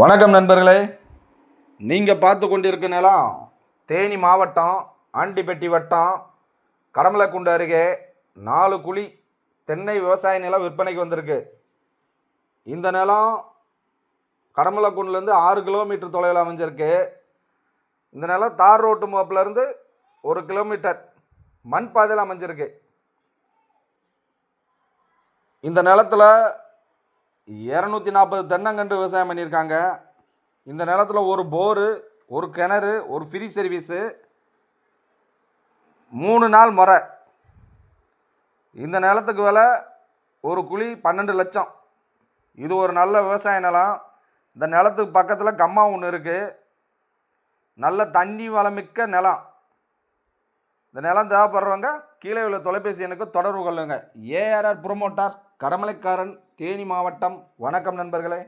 வணக்கம் நண்பர்களே. நீங்கள் பார்த்து கொண்டிருக்க நிலம் தேனி மாவட்டம் ஆண்டிப்பட்டி வட்டம் கடமலைக்குண்டு அருகே நாலு குழி தென்னை விவசாய நிலம் விற்பனைக்கு வந்திருக்கு. இந்த நிலம் கடமலைக்குண்டுலேருந்து ஆறு கிலோமீட்டர் தொலைவில் அமைஞ்சிருக்கு. இந்த நிலம் தார் ரோட்டு முகப்புலேருந்து ஒரு கிலோமீட்டர் மண் பாதையில் அமைஞ்சிருக்கு. இந்த நிலத்தில் இரநூத்தி நாற்பது தென்னங்கன்று விவசாயம் பண்ணியிருக்காங்க. இந்த நிலத்தில் ஒரு போரு ஒரு கிணறு ஒரு ஃப்ரீ சர்வீஸு மூணு நாள் முறை. இந்த நிலத்துக்கு விலை ஒரு குழி பன்னெண்டு லட்சம். இது ஒரு நல்ல விவசாய நிலம். இந்த நிலத்துக்கு பக்கத்தில் கம்மா ஒன்று இருக்குது நல்ல தண்ணி வளமிக்க நிலம். இந்த நிலம் தேவைப்படுறவங்க கீழே உள்ள தொலைபேசி எண்ணுக்கு தொடர்பு கொள்ளுங்க. ஏஆர்ஆர் புரமோட்டார் கடமலைக்காரன் தேனி மாவட்டம். வணக்கம் நண்பர்களே.